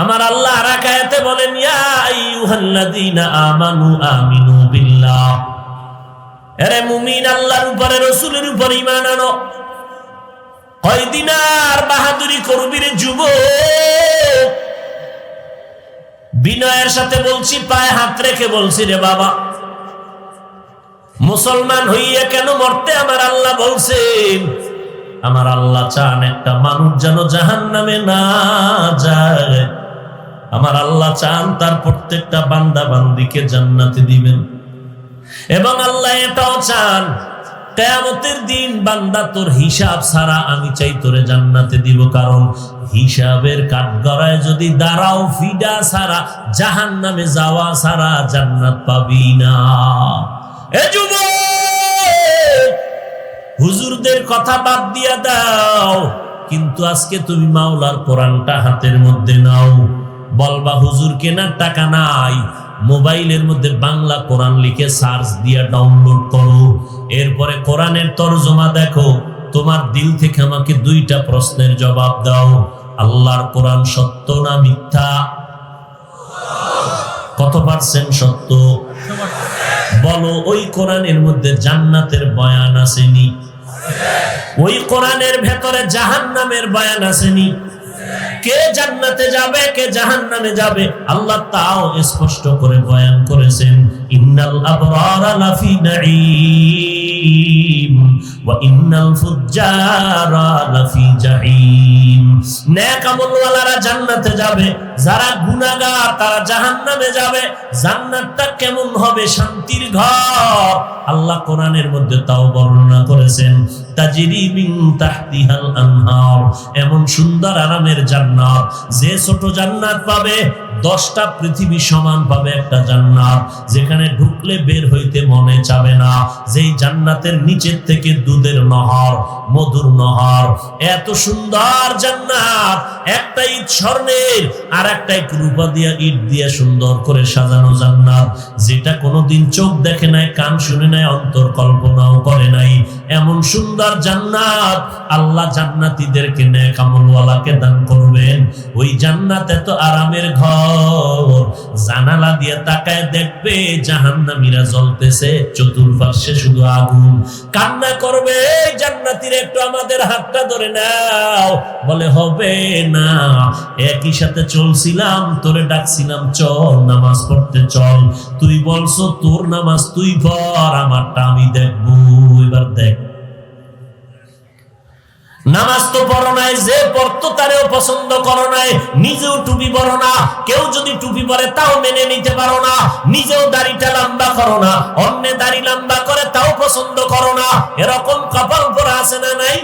আমার আল্লাহ রাকায়াতে বলেন, ইয়া আইয়ুহাল্লাযীনা আমানু আমিনু বিল্লাহ। আরে মুমিন, আল্লাহর উপরে, রাসূলের উপর ঈমান আনো। কয়দিন আর বাহাদুরি করবি রে যুবক? বিনয়ের সাথে বলছি, পায়ে হাত রেখে বলছি রে বাবা। মুসলমান হইয়া কেন মরতে? আমার আল্লাহ বলছেন, আমার আল্লাহ চান একটা মানুষ যেন জাহান নামে না যায়। আমার আল্লাহ চান তার প্রত্যেকটা বান্দা বান্দিকে জান্নাতে দিবেন। এবং আল্লাহ এটাও চান, কেয়ামতের দিন বান্দা তোর হিসাব ছাড়া আমি চাই তোরে জান্নাতে দিব, কারণ হিসাবের কাঠগড়ায় যদি দাঁড়াও ফিডা ছাড়া জাহান নামে যাওয়া ছাড়া জান্নাত পাবি না। এ যুবক, হুজুরদের কথা বাদ দিয়া দাও, কিন্তু আজকে তুমি মাওলার কোরআনটা হাতের মধ্যে নাও। বলবা, হুজুর, কেনার টাকা নাই। মোবাইলের মধ্যে বাংলা কোরআন লিখে সার্চ দিয়ে ডাউনলোড করো। এরপরে কোরআনের তরজমা দেখো। তোমার দিল থেকে আমাকে দুইটা প্রশ্নের জবাব দাও। আল্লাহর কোরআন সত্য না মিথ্যা? কত পার্সেন্ট সত্য? বলো, ওই কোরআনের মধ্যে জান্নাতের বয়ান আসেনি। ওই কোরআনের ভেতরে জাহান্নামের বয়ান আসেনি। কে জান্নাতে যাবে কে জাহান্নামে যাবে? আল্লাহ তাও স্পষ্ট করে বয়ান করেছেন। ইন্নাল আবরারা লাফি জান্নাতে যাবে, যারা গুনাহগার তারা জাহান্নামে যাবে। জান্নাতটা কেমন হবে শান্তির ঘর? আল্লাহ কোরআনের মধ্যে তাও বর্ণনা করেছেন, তাজরি মিন তাহতিহাল আনহার। এমন সুন্দর আরামের জান্নাত, যে ছোট জান্নাত পাবে দশটা পৃথিবী সমান পাবে একটা জান্নাত, যেখানে ঢুকলে বের হইতে মনে চাবে না। যেই জান্নাতের নিচের থেকে দুধের নহর, মধুর নহর। এত সুন্দর জান্নাত, একটা ইট স্বর্ণের আর একটা ইট রূপা দিয়া ইট দিয়া সুন্দর করে সাজানো জান্নাত। যেটা কোনোদিন চোখ দেখে নাই, কান শুনে নাই, অন্তর কল্পনাও করে নাই। এমন সুন্দর জান্নাত আল্লাহ জান্নাতীদেরকে নেক দান করবেন। ওই জান্নাত এত আরামের ঘর। জানালা দিয়ে তাকায় দেখবে জাহান্নামীরা জ্বলতেছে, চতুর্পাশে শুধু আগুন। কান্না করবে, "এই জান্নাতীরা একটু আমাদের হাতটা ধরে নাও। বলে, হবে না, একই সাথে চলছিলাম, তোরে ডাকছিলাম, চল, নামাজ পড়তে চল। তুই বলছো, তোর নামাজ তুই পড়, আমারটা আমি দেখব। এবার দেখ নামাজ তো পড়ো নাই, যে পড়তো তারেও পছন্দ করো নাই, নিজেও টুপি পরো না, কেউ যদি টুপি পরে তাও মেনে নিতে পারো না, নিজেও দাড়িটা লম্বা করো না, অন্য দাড়ি লম্বা করে তাও পছন্দ করো না, এরকম কপাল পরে আছে না নাই?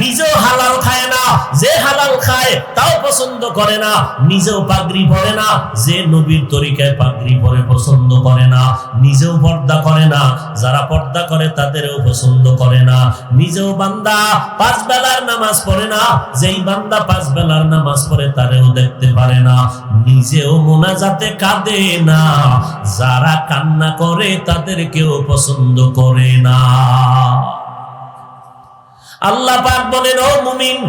নিজেও হালাল খায় না, যে হালাল খায় তাও পছন্দ করে না, নিজেও পাগড়ি পরে না, যে নবীর তরিকায় পাগড়ি পরে পছন্দ করে না, নিজেও পর্দা করে না, যারা পর্দা করে তাদেরও পছন্দ করে না, নিজেও বান্দা পাঁচ বেলার নামাজ পড়ে না, যেই বান্দা পাঁচ বেলার নামাজ পড়ে তারেও দেখতে পারে না, নিজেও মোনাজাতে কাঁদে না, যারা কান্না করে তাদেরকেও পছন্দ করে না। আল্লাহ পাক বলেন, ও মুমিন,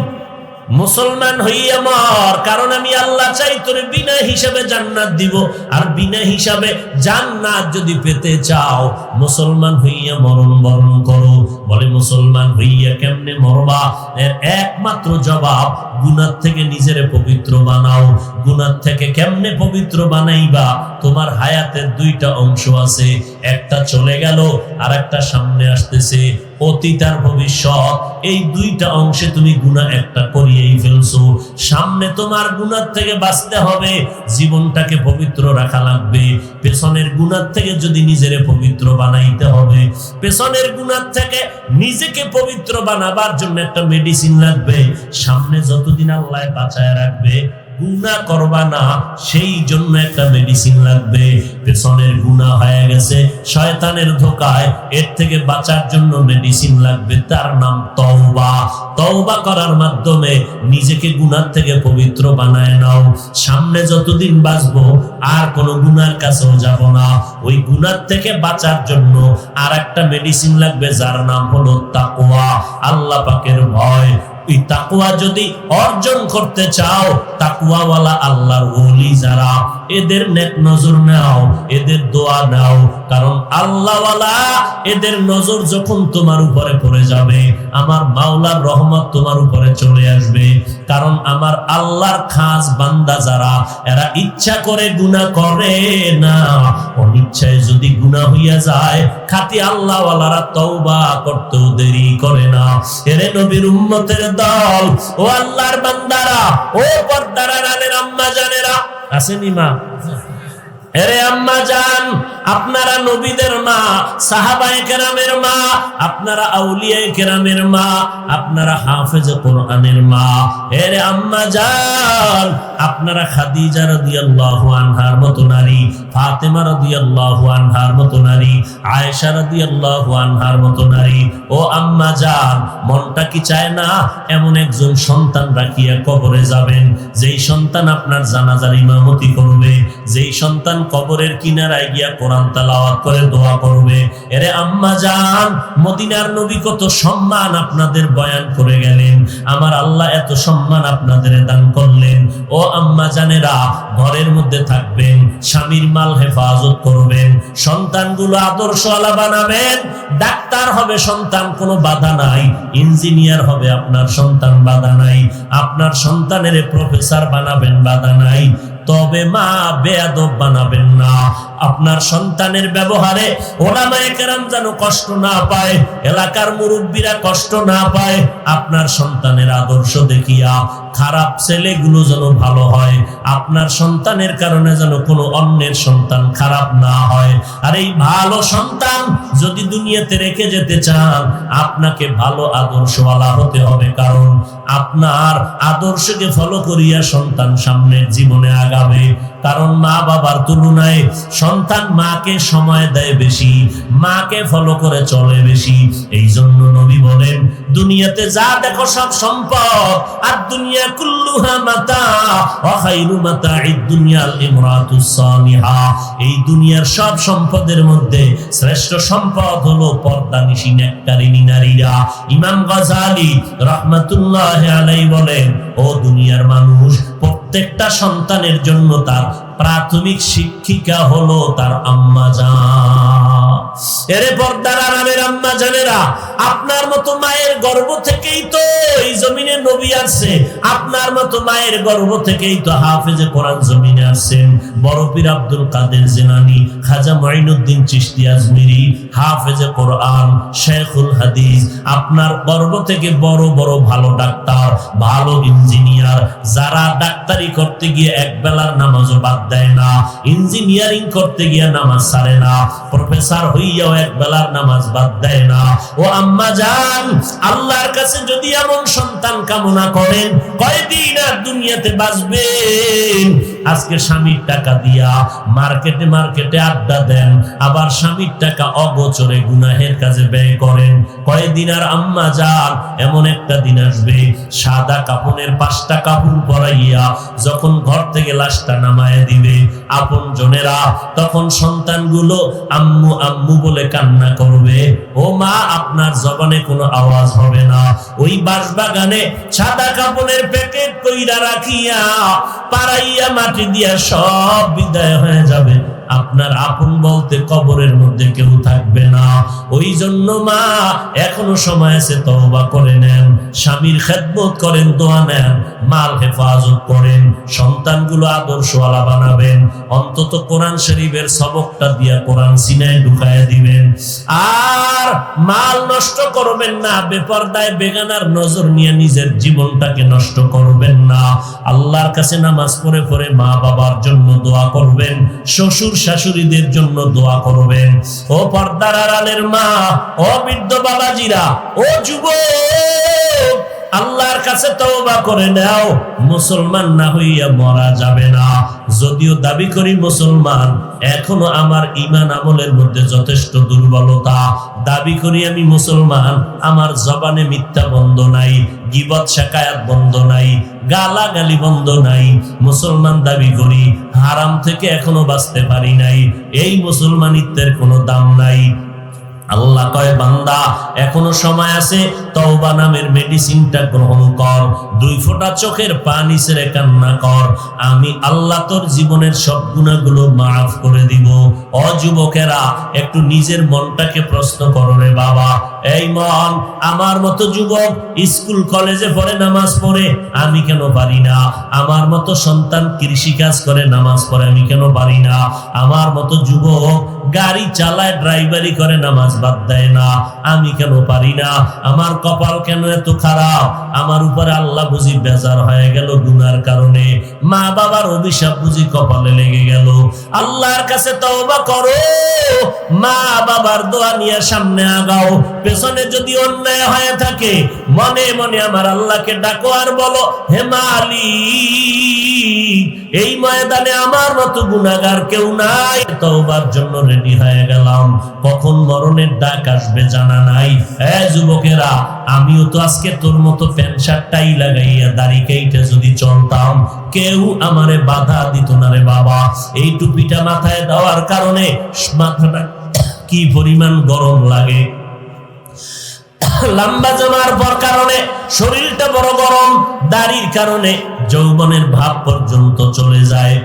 মুসলমান হইয়া মর, কারণ আমি আল্লাহ চাই তোর বিনা হিসাবে জান্নাত দিব। আর বিনা হিসাবে জান্নাত যদি পেতে চাও, মুসলমান হইয়া মরণ বরণ করো। বলে, মুসলমান হইয়া কেমনে মরবা? এর একমাত্র জবাব গুনার থেকে নিজেরে পবিত্র বানাও। গুনার থেকে কেমনে পবিত্র বানাইবা? তোমার হায়াতের দুইটা অংশ আছে, একটা চলে গেল আর একটা সামনে আসতেছে। অতীত আর ভবিষ্যৎ। এই দুইটা অংশে তুমি গুণা একটা করিয়েই ফেলছো। সামনে তোমার গুণার থেকে বাঁচতে হবে, জীবনটাকে পবিত্র রাখা লাগবে। পেছনের গুণার থেকে যদি নিজেরে পবিত্র বানাইতে হবে, পেছনের গুণার থেকে নিজেকে পবিত্র বানাবার জন্য একটা মেডিসিন লাগবে। সামনে যতদিন আল্লাহ বাঁচায় রাখবে গুণা করবা না, সেই জন্য একটা মেডিসিন লাগবে। পেছনের গুণা হয়ে গেছে, শয়তানের ধোকায়, এর থেকে বাঁচার জন্য মেডিসিন লাগবে। তার নাম তওবা। তওবা করার মাধ্যমে নিজেকে গুনার থেকে পবিত্র বানায় নাও। সামনে যতদিন বাঁচবো, আর কোনো গুনার কাছেও যাব না। ওই গুনার থেকে বাঁচার জন্য আর একটা মেডিসিন লাগবে, যার নাম হলো তাকওয়া। আল্লাহ পাকের ভয়। এই তাকুয়া যদি অর্জন করতে চাও তাকুয়াওয়ালা আল্লাহর ওলি যারা এদের নেক নজর নাও, এদের দোয়া নাও, কারণ আল্লাহওয়ালা এদের নজর যখন তোমার উপরে পড়ে যাবে, আমার মাওলার রহমত তোমার উপরে চলে আসবে। কারণ আমার আল্লাহর খাস বান্দা যারা, এরা ইচ্ছা করে গুনাহ করে না, অনিচ্ছায় যদি গুনাহ হইয়া যায় খাতি আল্লাহওয়ালারা তওবা করতেও দেরি করে না। এরে নবীর উম্মতের দল, ও আল্লাহর বান্দারা, ও পর্দারা রানের আম্মা জানেরা আসেনি মা এরে আম্মা জান, আপনারা নবীদের মা, সাহাবায়ে কেরামের মা, আপনারা আউলিয়ায়ে কেরামের মা, আপনারা হাফেজ কোরআনের মা। এরে আম্মা জান, আপনারা খাদিজা রাদিয়াল্লাহু আনহার মতো নারী, ফাতেমা রাদিয়াল্লাহু আনহার মতো নারী, আয়েশা রাদিয়াল্লাহু আনহার মতো নারী। ও আম্মা জান, মনটা কি চায় না এমন একজন সন্তান রাখিয়া কবরে যাবেন? যেই সন্তান আপনার জানাজার ইমামতি করবে, যেই সন্তান কবরের কিনারায় গিয়া কোরআন তালাওয়াত করে, দোয়া করবে। এরে আম্মা জান, মদিনার নবী কত সম্মান আপনাদের বয়ান করে গেলেন। আমার আল্লাহ এত সম্মান আপনাদের দান করলেন। ও আম্মা জানেরা, ঘরের মধ্যে থাকবেন, স্বামীর মাল হেফাজত করবেন, সন্তানগুলো আদর্শ আলা বানাবেন। ডাক্তার হবে সন্তান, কোনো বাধা নাই। ইঞ্জিনিয়ার হবে, আপনার সন্তান বাধা নাই। আপনার সন্তানের প্রফেসর বানাবেন, বাধা নাই। তবে মা বেয়াদব বানাবেন না। আপনার সন্তানের ব্যবহারে ওলামায়ে কেরাম যেন কষ্ট না পায়, এলাকার মুরব্বীরা কষ্ট না পায়, আপনার সন্তানের আদর্শ দেখিয়া খারাপ ছেলেগুলো যেন ভালো হয়, আপনার সন্তানের কারণে যেন কোনো অন্যের সন্তান খারাপ না হয়। আর এই ভালো সন্তান যদি দুনিয়াতে রেখে যেতে চান, আপনাকে ভালো আদর্শওয়ালা হতে হবে, কারণ আপনার আদর্শকে ফলো করিয়া সন্তান সামনের জীবনে আগাবে। কারণ মা বাবার তুলনায় সন্তান মাকে সময় দেয় বেশি, মাকে ফলো করে চলে বেশি। এই জন্য নবী বলেন, দুনিয়াতে যা দেখো সব সম্পদ, আর দুনিয়া কুল্লুহা মাতা ওয়া খায়রু মাতাঈদ দুনিয়াল ইমরাতুস সালিহা। এই দুনিয়ার সব সম্পদের মধ্যে শ্রেষ্ঠ সম্পদ হলো পর্দা নিশি নেককারিনী নারীরা। ইমাম গাজালি রাহমাতুল্লাহ আলাইহি বলেন, ও দুনিয়ার মানুষ, প্রত্যেকটা সন্তানের জন্য তার প্রাথমিক শিক্ষিকা হলো তার আম্মা জান। এরে পর্দার আম্মা জানেরা, আপনার মতো মায়ের গর্ভ থেকেই তো এই জমিনে নবী আপনার মতো মায়ের গর্ভ থেকেই তো হাফেজে কোরআন জমিনে আসছেন। আব্দুল কাদের জেনানি, খাজা আজমিরি, হাফেজে কোরআন, শেখুল হাদিস, আপনার গর্ভ থেকে বড় বড়, ভালো ডাক্তার, ভালো ইঞ্জিনিয়ার, যারা ডাক্তারি করতে গিয়ে এক বেলার নামাজও বাদ দেয় না। ইঞ্জিনিয়ারিং করতে গিয়ে নামাজ সারে না। প্রফেসর হইয়াও এক বেলার নামাজ বাদ দেয় না। ও আম্মা জান, আল্লাহর কাছে যদি এমন সন্তান কামনা করেন, কয়দিন আর দুনিয়াতে বাঁচবেন? আজকে স্বামীর টাকা দিয়া মার্কেটে মার্কেটে আড্ডা দেন, আবার স্বামীর টাকা অগোচরে গুনাহের কাজে ব্যয় করেন। কয়দিন আর আম্মা যান, এমন একটা দিন আসবে, সাদা কাপনের পাঁচটা কাপড় পরাইয়া যখন ঘর থেকে লাশটা নামায় দিবে। আপন জনেরা, তখন সন্তানগুলো আম্মু আম্মু বলে কান্না করবে, ও মা, আপনার জবানে কোনো আওয়াজ হবে না। ওই বাঁশবাগানে সাদা কাপনের প্যাকেট কইরা রাখিয়া পারাইয়া পাড়াইয়া মাটি দিয়া সব বিদায় হয়ে যাবে। আপনার আপন বলতে কবরের মধ্যে কেউ থাকবে না। ওই জন্য মা, এখনও সময় আছে তবা করে নেন। স্বামীর খেদমত করেন, দোয়া নেন, মাল হেফাজত করেন, সন্তানগুলো আদর্শওয়ালা বানাবেন, অন্তত কোরআন শরীফের সবকটা দিয়া কোরআন সিনায় ঢুকায় দিবেন। আর মাল নষ্ট করবেন না, বেপরদায় বেগানার নজর নিয়ে নিজের জীবনটাকে নষ্ট করবেন না। আল্লাহর কাছে নামাজ পড়ে পড়ে মা বাবার জন্য দোয়া করবেন, শ্বশুর শাশুড়িদের জন্য দোয়া করবেন। ও পর্দার আড়ালের মা, ও বৃদ্ধ বাবাজিরা, ও যুবক! আল্লাহর কাছে তওবা করে নাও, মুসলমান না হইয়া মরা যাবে না। যদিও দাবি করি মুসলমান, এখনও আমার ইমান আমলের মধ্যে যথেষ্ট দুর্বলতা। দাবি করি আমি মুসলমান, আমার জবানে মিথ্যা বন্ধ নাই, গিবত শেখায়াত বন্ধ নাই, গালাগালি বন্ধ নাই। মুসলমান দাবি করি, হারাম থেকে এখনও বাঁচতে পারি নাই। এই মুসলমানিত্বের কোনো দাম নাই। আল্লাহ কয়, বান্দা, এখনও সময় আছে, তওবা নামের মেডিসিনটা গ্রহণ কর, দুই ফোঁটা চোখের পানি ছেড়ে কান্না কর, আমি আল্লাহ তোর জীবনের সব গুণাগুলো মাফ করে দিব। অযুবকেরা একটু নিজের মনটাকে প্রশ্ন করো রে বাবা। এই মন, আমার মতো যুবক স্কুল, কলেজে পড়ে নামাজ পড়ে, আমি কেন পারি না? আমার মতো সন্তান কৃষি কাজ করে, নামাজ পড়ে, আমি কেন পারি না? আমার মতো যুবক গাড়ি চালায়, ড্রাইভারি করে, নামাজ বাদ দেয় না। আমি কেন পারি না? আমার কপাল কেন এত খারাপ? আমার উপরে আল্লাহ বুঝি বেজার হয়ে গেল গুনার কারণে। মা বাবার অভিশাপ বুঝি কপালে লেগে গেল। আল্লাহর কাছে তওবা করো। মা বাবার দোয়া নিয়ে সামনে আগাও। পেছনে যদি অন্যায় হয়ে থাকে, মনে মনে আমার আল্লাহকে ডাকো আর বলো, হে এই ময়দানে আমার মতো গুনাহগার কেউ নাই। তওবার জন্য রেডি হয়ে গেলাম। কখন মরণের ডাক আসবে জানা নাই। এ যুবকেরা, আমিও তো আজকে তোর মতো প্যান্ট শার্টটাই লাগাইয়া দাড়ি কেইটে যদি চলতাম, কেউ আমারে বাধা দিত না রে বাবা। এই টুপিটা মাথায় দেওয়ার কারণে মাথাটা কি পরিমাণ গরম লাগে। লম্বা জমার পর কারণে শরীরটা বড় গরম, দাড়ির কারণে যৌবনের ভাব পর্যন্ত চলে যায়।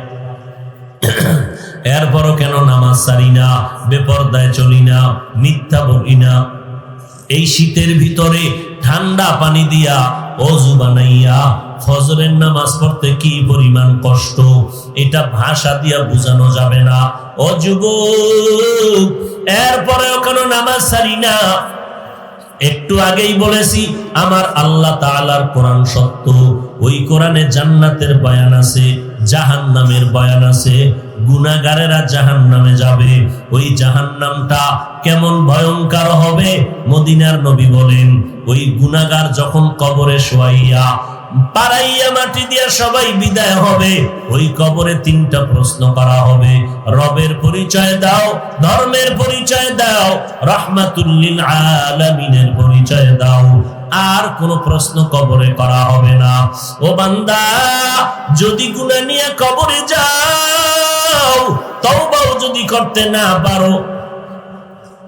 এরপরও কেন নামাজ সারি না, বেপর্দায় চলি না, মিথ্যা বলি না? এই শীতের ভিতরে ঠান্ডা পানি দিয়া অজু বানাইয়া ফজরের নামাজ পড়তে কি পরিমাণ কষ্ট? এটা ভাষা দিয়া বোঝানো যাবে না। অযুব এরপরেও কেন নামাজ সারি না? একটু আগেই বলেছি, আমার আল্লাহ তাআলার কোরআন সত্য। ওই কোরআনে জান্নাতের বয়ান আছে, জাহান্নামের বয়ান আছে। গুনাহগারেরা জাহান্নামে যাবে। ওই জাহান্নামটা কেমন ভয়ঙ্কর হবে? মদিনার নবী বলেন, ওই গুনাহগার যখন কবরে শোয়াইয়া পাড়াইয়া মাটি দিয়া সবাই বিদায় হবে, ওই কবরে তিনটা প্রশ্ন করা হবে। রবের পরিচয় দাও, ধর্মের পরিচয় দাও, রহমাতুল্লিল আলামিনের পরিচয় দাও। আর কোন প্রশ্ন কবরে করা হবে না। ও বান্দা, যদি গুনাহ নিয়ে কবরে যাও তওবাও যদি করতে না পারো,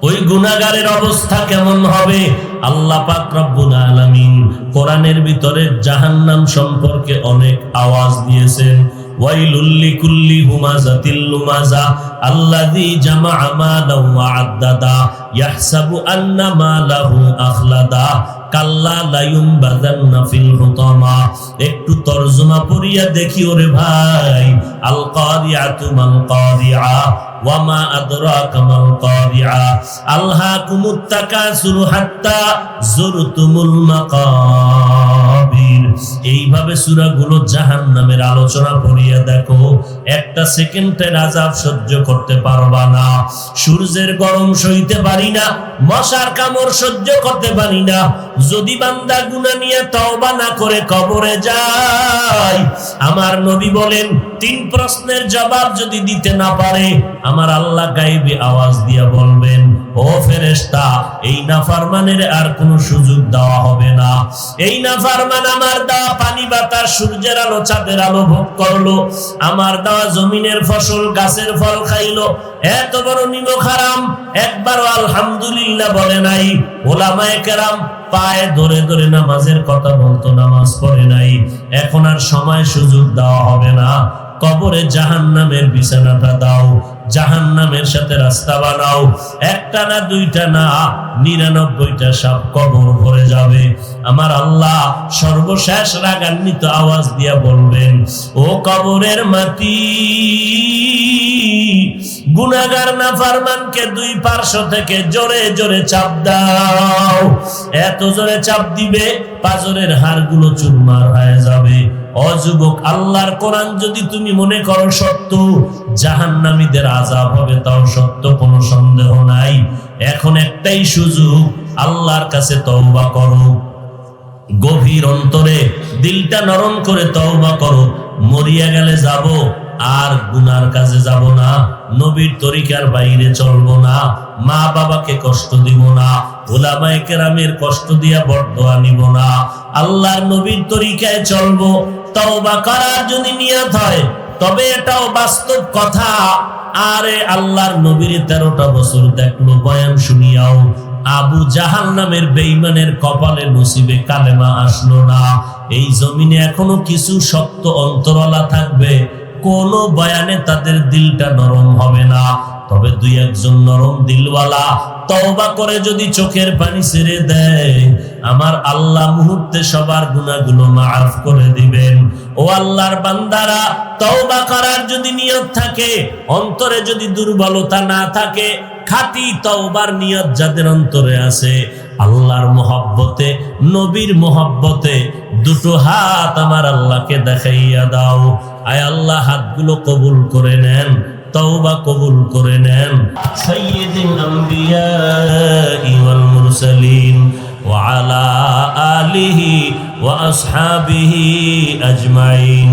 ওই গুনাগারের অবস্থা কেমন হবে? আল্লাহ আলামিন কোরআনের ভিতরে জাহান্নাম সম্পর্কে অনেক আওয়াজ দিয়েছেন। ওয়াইলুল লিকুল্লি হুমাজাতিল লুমাজা আল্লাযী জামা মালা ওয়া আদ্দাদা মালাহু আখলাদা কাল্লা লায়ুম বাদান্না ফিল হুতামা একটু তরজমা পড়িয়া দেখি, ওরে ভাই আল কারিয়াতু মাল কারিয়া ওয়ামা আদরাকা মাল কারিয়া আলহাকুমুত তাকাসুর হাত্তা যুরতুমুল মাকাবির এইভাবে সুরাগুলো জাহান নামের আলোচনা করিয়া দেখো একটা সেকেন্ডের আযাব সহ্য করতে পারবা না। সূর্যের গরম সইতে পারি না, মশার কামড় সহ্য করতে পারি না। যদি বান্দা গুনাহ নিয়ে তওবা না করে কবরে যায়, আমার নবী বলেন, তিন প্রশ্নের জবাব যদি দিতে না পারে, আমার আল্লাহ গাইবে আওয়াজ দিয়া বলবেন, ও ফেরেশতা, এই নাফরমানের আর কোনো সুযোগ দেওয়া হবে না। এই নাফরমান আমার দেওয়া পানি বাতাস সূর্যের আলো, চাঁদের আলো ভোগ করল। আমার দেওয়া জমিনের ফসল, গাছের ফল খাইলো। এত বড় নিমক হারাম একবারও আলহামদুলিল্লাহ বলে নাই। ওলামায় কেরাম পায়ে ধরে ধরে নামাজের কথা বলতো, নামাজ পড়ে নাই। এখন আর সময় সুযোগ দেওয়া হবে না। কবরে জাহান্নামের বিছানাটা দাও। জাহান্নামের সাথে রাস্তা বানাও। একটা না দুইটা না, নিরানব্বইটা সাপ কবর ভরে যাবে। আমার আল্লাহ সর্বশেষ রাগান্বিত আওয়াজ দিয়া বলবেন, ও কবরের মাটি গুনাগার না ফারমানকে দুই পার্শ্ব থেকে জোরে জোরে চাপ দাও। এত জোরে চাপ দিবে পাজরের হাড়গুলো চুরমার হয়ে যাবে। অযুবক আল্লাহর কোরআন যদি তুমি মনে করো সত্য, জাহান্নামীদের আজাব হবে, তাও সত্য, কোনো সন্দেহ নাই। এখন একটাই সুযোগ, আল্লাহর কাছে তওবা করো। গভীর অন্তরে দিলটা নরম করে তওবা করো। মরিয়া গেলে যাব, আর গুনার কাজে যাব না। নবীর তরিকার বাইরে চলবো না। মা বাবাকে কষ্ট দিব না। ওলামায়ে কেরামের কষ্ট দিয়া বরদোয়া নিব না। আল্লাহর নবীর তরিকায় চলবো। তওবা করার যদি নিয়ত হয়, তবে এটাও বাস্তব কথা। আরে আল্লাহর নবীর তেরোটা বছর দেখল, বয়ান শুনিয়াও। আবু জাহাল নামের বেইমানের কপালে নসিবে কালেমা আসলো না। এই জমিনে এখনও কিছু শক্ত অন্তরলা থাকবে। কোনো বয়ানে তাদের দিলটা নরম হবে না। তবে দুই একজন নরম দিলওয়ালা তওবা করে যদি চোখের পানি ছেড়ে দেয়, আমার আল্লাহ মুহূর্তে সবার গুণাগুলো মাফ করে দিবেন। ও আল্লাহর বান্দারা, তওবা করার যদি নিয়ত থাকে, অন্তরে যদি দুর্বলতা না থাকে, খাঁটি তওবার নিয়ত যাদের অন্তরে আছে, আল্লাহর মোহাব্বতে, নবীর মোহাব্বতে দুটো হাত আমার আল্লাহকে দেখাইয়া দাও। আয় আল্লাহ, হাতগুলো কবুল করে নেন। তওবা কবুল করে নেন। সাইয়্যিদুল আমবিয়া ওয়াল মুরসালিন ওয়া আলিহি ওয়া আসহাবিহি আজমাইন।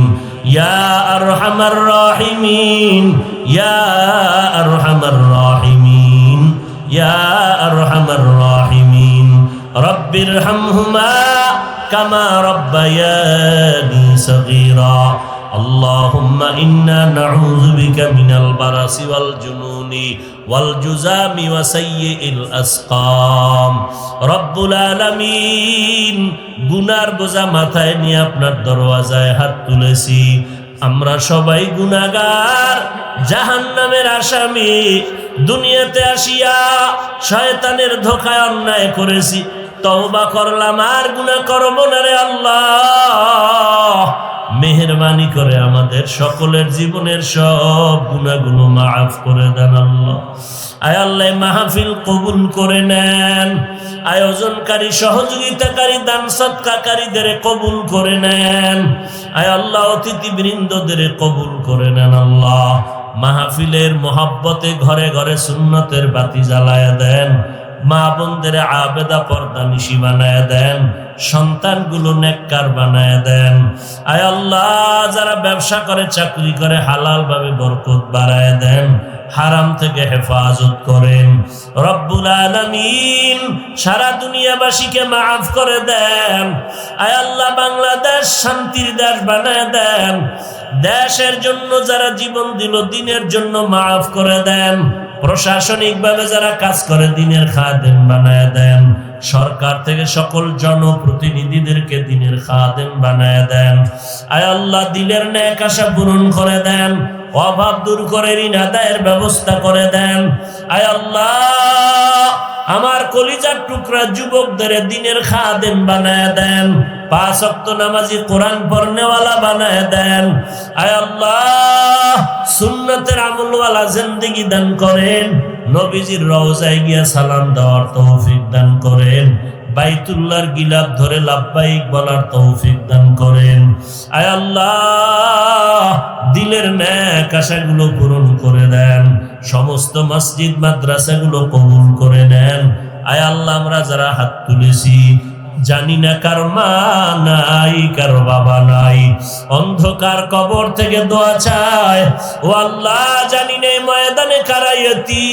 ইয়া আরহামার রাহিমিন, ইয়া আরহামার রাহিমিন, ইয়া আরহামার রাহিমিন। রব্বিরহামহুমা কামা রব্বায়ানি সগীরা। اللهم إنا نعوذ بك من البرص والجنون والجزام وسيء الأسقام رب العالمين গুনার বোঝা মাথায় নিয়ে আপনার দরওয়াজায় হাত তুলেছি আমরা সবাই গুনাগার জাহান্নামের আসামি দুনিয়াতে আসিয়া শয়তানের ধোকায় অন্যায় করেছি তওবা করলাম আর গুনাহ করব না রে আল্লাহ মেহরবানি করে আমাদের সকলের জীবনের সব গুণাগুলো মাফ করে দেন আল্লাহ। আয় আল্লাহ মাহফিল কবুল করে নেন। আয়োজনকারী সহযোগিতাকারী, দান সৎকাকারীদের কবুল করে নেন। আয় আল্লাহ অতিথি বৃন্দদের কবুল করে নেন আল্লাহ। মাহফিলের মোহাব্বতে ঘরে ঘরে সুন্নতের বাতি জ্বালায় দেন। মা বোনদের আবেদা পর্দা নিশি বানায় দেন, সন্তানগুলো নেককার বানায় দেন। আয় আল্লাহ, যারা ব্যবসা করে, চাকরি করে হালাল ভাবে বরকত বাড়ায় দেন, হারাম থেকে হেফাজত করেন। রব্বুল আলামিন সারা দুনিয়াবাসীকে মাফ করে দেন। আয় আল্লাহ, বাংলাদেশ শান্তির দেশ বানায় দেন। দেশের জন্য যারা জীবন দিল, দিনের জন্য মাফ করে দেন। প্রশাসনিকভাবে যারা কাজ করে, দিনের খাদেম বানায় দেন। সরকার থেকে সকল জনপ্রতিনিধিদেরকে দিনের খাদেম বানায় দেন। আয় আল্লাহ, দিলের ন্যায় আশা পূরণ করে দেন। অভাব দূর করে ঋণ আদায়ের ব্যবস্থা করে দেন। আয় আল্লাহ, আমার কলিজার টুকরা যুবকদের দিনের খাদেম বানায় দেন। পাঁচ অক্ত নামাজি কোরআন পড়নেওয়ালা বানায় দেন। আয় আল্লাহ, সুন্নতের আমলওয়ালা জিন্দিগি দান করেন। নবীজির রওজায় গিয়া সালাম দেওয়ার তৌফিক দান করেন। বাইতুল্লাহর গিলাপ ধরে লাভবাহিক বলার তৌফিক দান করেন। আয় আল্লাহ, দিলের ন্যাক আশাগুলো পূরণ করে দেন। সমস্ত মসজিদ, মাদ্রাসাগুলো কবুল করে নেন। আয় আল্লাহ, আমরা যারা হাত তুলেছি জানি না কার মা নাই, কার বাবা নাই। অন্ধকার কবর থেকে দোয়া চায়, ও আল্লাহ, জানি না ময়দানে কারাইয়তি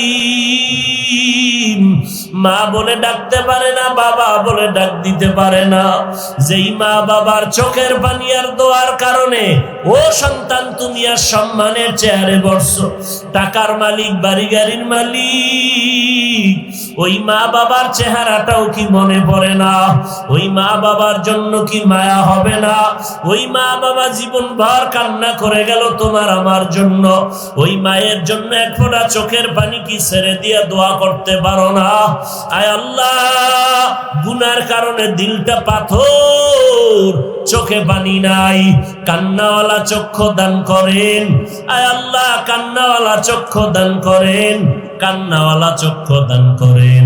মা বলে, ডাকতে পারে না, বাবা বলে, ডাক দিতে পারে না। যেই মা বাবার চোখের পানি আর দোয়ার কারণে, ও সন্তান, তুমি আর সম্মানের চেয়ারে বসছো। টাকার মালিক বাড়ি গাড়ির মালিক। ওই মা বাবার চেহারাটাও কি মনে পড়ে না? ওই মা বাবার জন্য কি মায়া হবে না? ওই মা বাবা জীবন ভর কান্না করে গেল তোমার আমার জন্য। ওই মায়ের জন্য এক ফোঁটা চোখের পানি কি ছেড়ে দিয়ে দোয়া করতে পারো না? আয় আল্লাহ, গুনার কারণে দিলটা পাথর, চোখে পানি নাই, কান্নাওয়ালা চক্ষু দান করেন। আয় আল্লাহ, কান্নাওয়ালা চক্ষু দান করেন, কান্নাওয়ালা চক্ষু দান করেন।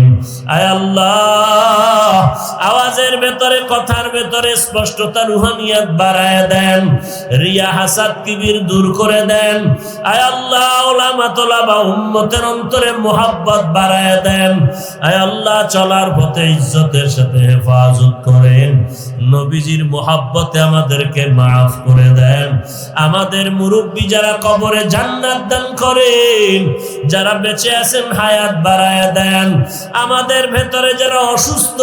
আয় আল্লাহ আওয়াজের ভেতরে, কথার ভেতরে স্পষ্টতা, রুহানিয়াত বাড়ায় দেন। রিয়া হাসাদ কিবির দূর করে দেন। আয় আল্লাহ, ওলামা তোলাবা উম্মতের অন্তরে মোহাব্বত বাড়ায় দেন। আয় আল্লাহ, চলার পথে ইজ্জতের সাথে হেফাজত করেন। নবীজির মোহাব্বতে আমাদেরকে মাফ করে দেন। আমাদের মুরব্বী যারা কবরে জান্নাত দান করেন, যারা বেঁচে আছেন, হায়াত বাড়ায় দেন। আমাদের ভেতরে যারা অসুস্থ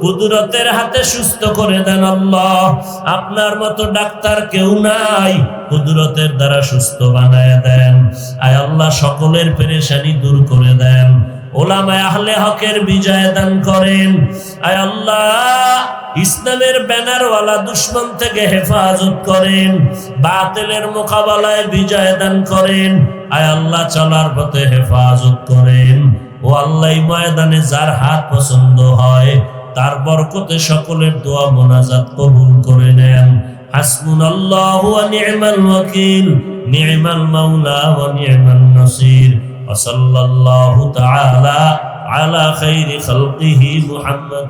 কুদরতের হাতে সুস্থ করে দেন আল্লাহ। আপনার মতো ডাক্তার কেউ নাই, কুদরতের দ্বারা সুস্থ বানায় দেন। আয় আল্লাহ, সকলের পেরেশানি দূর করে দেন। ওলামায় আহলে হকের বিজয় দান করেন। আয় আল্লাহ, ইসলামের ব্যানারওয়ালা দুশ্মন থেকে হেফাজত করেন। বাতিলের মোকাবেলায় বিজয় দান করেন। আয় আল্লাহ, চলার পথে হেফাজত করেন। ও আল্লাহ ময়দানে যার হাত পছন্দ হয় তার বরকতে সকলের দোয়া মোনাজাত কবুল করে নেন। হাসমুনাল্লাহু ওয়া নি'মাল ওয়াকিল, নি'মাল মাওলা ওয়া নি'মাল নাসির। ওয়া সাল্লাল্লাহু তাআলা আলা খাইরি খালকিহি মুহাম্মাদ